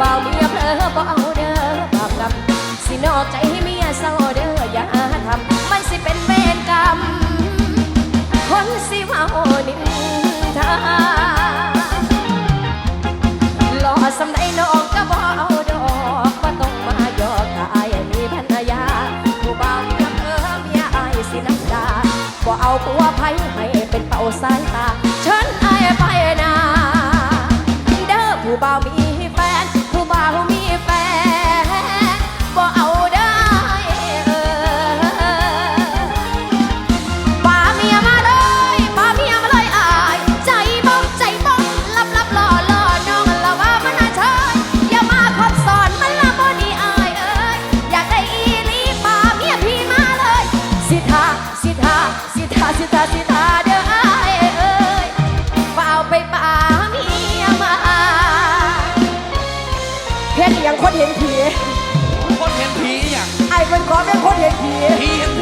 บ่าวเมียเพ้อบ่เอาเด้อปาปกรรสินอกใจให้เมียเศร้าเด้ออย่าทำมันสิเป็นเวรกรรม คนสิว่าโหนินทาหล่อสำไดนอกก็บ่เอาดอกว่าต้องมาหยอกถ้ายมีพันยาผู้บ่าเมียเพ้อเมียอายสิน้ำตาบ่เอาผัวไผให้เป็นเป่าสายตาเชิญอายไปนาเด้อผู้บ่าวมี สิทาสิทาสิทาเด้ออายเอ้ยเฝ้าไปป่าเมียมาเห็นอหย่างคนเห็นผีคนเห็นผีอย่างไอ้เป็นขอเป็นคนเห็นผี ผีเห็น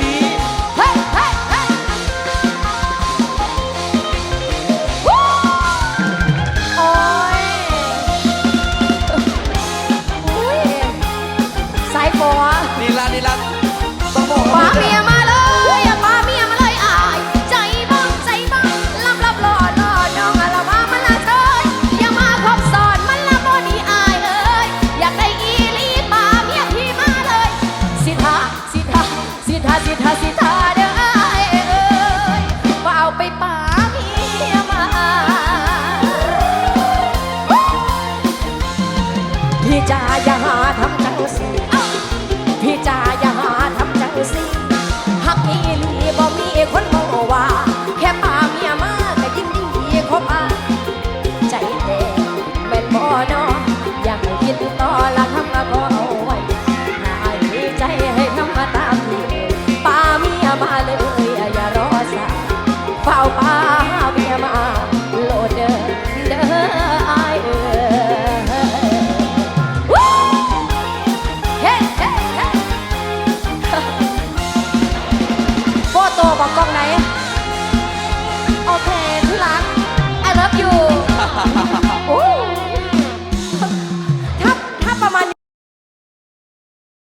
าสิทาสิทาเด้อเอ้ยว่าเอาไปป่าเมียมาพี่จ๋าอย่าหาทำจังสิพี่จ๋าอย่าหาทำจังสิหักมีลีบ่มีคนมองว่า แค่ป่าเมียมาก็ยิ่งดีคบอาใจเด็กเป็นบ่อนออยากให้คิดต่อละทำบ่ minamahal ay